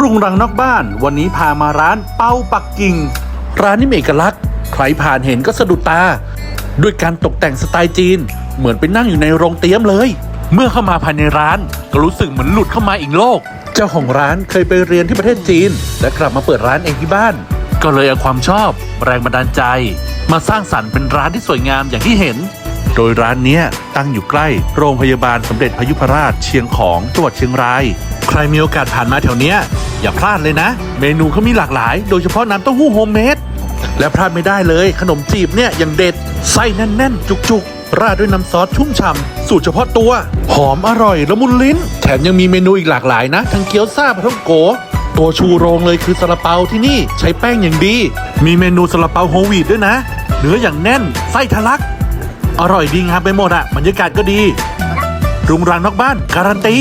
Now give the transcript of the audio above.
รุงรังนอกบ้าน วันนี้พามาร้านเป้าปักกิ่ง ร้านนี้มีเอกลักษณ์ ใครผ่านเห็นก็สะดุดตา ด้วยการตกแต่งสไตล์จีน เหมือนไปนั่งอยู่ในโรงเตี๊ยมเลย เมื่อเข้ามาภายในร้าน ก็รู้สึกเหมือนหลุดเข้ามาอีกโลก เจ้าของร้านเคยไปเรียนที่ประเทศจีน และกลับมาเปิดร้านเองที่บ้าน ก็เลยเอาความชอบ แรงบันดาลใจ มาสร้างสรรค์เป็นร้านที่สวยงามอย่างที่เห็น โดยร้านเนี้ยตั้งอยู่ใกล้โรงพยาบาลสมเด็จพยุพราชเชียงของจังหวัดเชียงราย ใครมีโอกาสผ่านมาแถวเนี้ย อย่าพลาดเลยนะ เมนูเขามีหลากหลาย โดยเฉพาะน้ำเต้าหู้โฮมเมดและพลาดไม่ได้เลยขนมจีบเนี่ยอย่างเด็ดไส้แน่นๆ จุกๆ ราดด้วยน้ำซอสชุ่มฉ่ำสูตรเฉพาะตัว หอมอร่อยละมุนลิ้น แถมยังมีเมนูอีกหลากหลายนะ ทั้งเกี๊ยวซ่าปลาท่องโกตัวชูโรงเลยคือซาลาเปาที่นี่ใช้แป้งอย่างดี มีเมนูซาลาเปาโฮวีตด้วยนะ เนื้ออย่างแน่น ไส้ทะลัก อร่อยดีงามไปหมดอะบรรยากาศก็ดี รุงรังนอกบ้าน การันตี